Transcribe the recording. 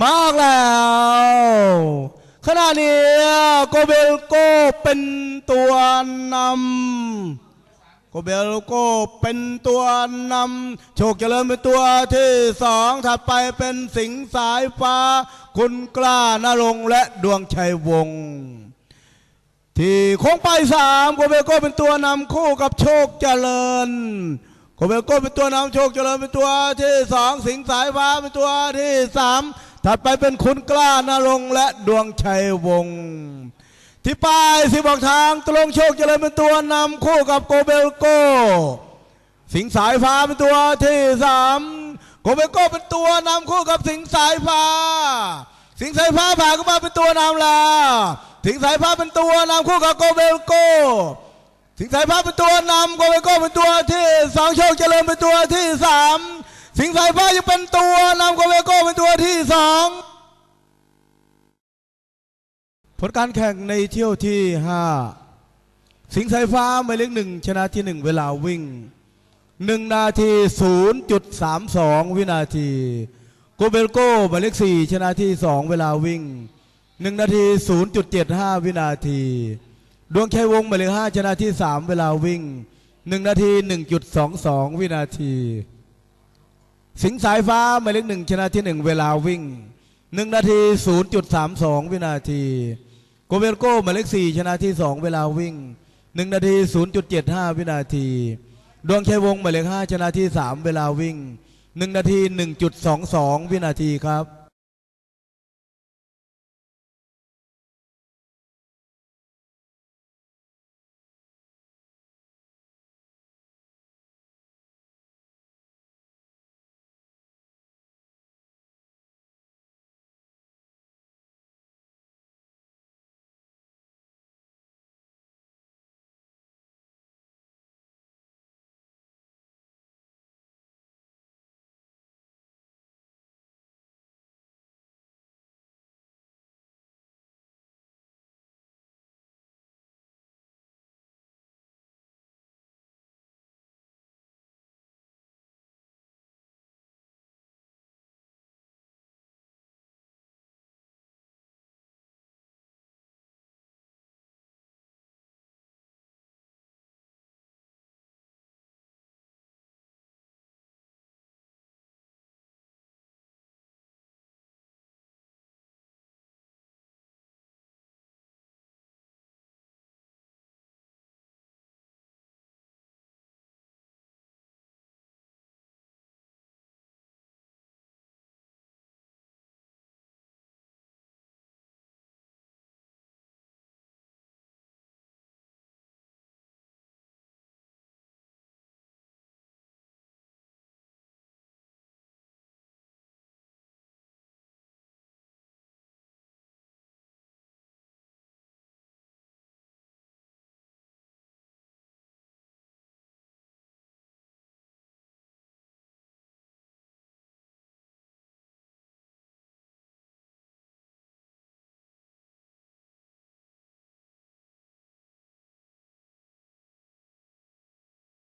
มากแล้วขณะนี้โกเบลโกเป็นตัวนำโกเบลโกเป็นตัวนำโชคเจริญเป็นตัวที่สองถัดไปเป็นสิงสายฟ้า คุณกล้านรงและดวงชัยวงศ์ที่คงไปสามโกเบลโกเป็นตัวนำคู่กับโชคเจริญโกเบลโกเป็นตัวนำโชคเจริญเป็นตัวที่สองสิงสายฟ้าเป็นตัวที่สาม ถัดไปเป็นคุณกล้านารงและดวงชัยวงศ์ที่ป้ายสิบอกทางตรงโชคเจริญเป็นตัวนำคู่กับโกเบลโก้สิงสายฟ้าเป็นตัวที่สามโกเบลโก้เป็นตัวนำคู่กับสิงสายฟ้า สิงสายฟ้าผ่านเข้ามาเป็นตัวนำแล้วสิงสายฟ้าเป็นตัวนำคู่กับโกเบลโก้สิงสายฟ้าเป็นตัวนำโกเบลโก้เป็นตัวที่สองโชคเจริญเป็นตัวที่สามสิงสายฟ้ายังเป็นตัวนำโกเบ ผลการแข่งในเที่ยวที่ห้าสิงห์สายฟ้าหมายเลขหนึ่งชนะที่หนึ่งเวลาวิ่งหนึ่งนาทีศูนย์จุดสามสองวินาทีโกเบลโก้หมายเลขสี่ชนะที่สองเวลาวิ่งหนึ่งนาทีศูนย์จุดเจ็ดห้าวินาที ดวงชัยวงหมายเลขห้าชนะที่สามเวลาวิ่งหนึ่งนาทีหนึ่งจุดสองสองวินาที สิงห์สายฟ้าหมายเลขหนึ่งชนะที่หนึ่งเวลาวิ่งหนึ่งนาทีศูนย์จุดสามสองวินาที โกเบลโก้หมายเลขสี่ชนะที่สองเวลาวิ่งหนึ่งนาทีศูนย์จุดเจ็ดห้าวินาที ดวงชัยวงศ์หมายเลขห้าชนะที่สามเวลาวิ่งหนึ่งนาทีหนึ่งจุดสองสองวินาทีครับ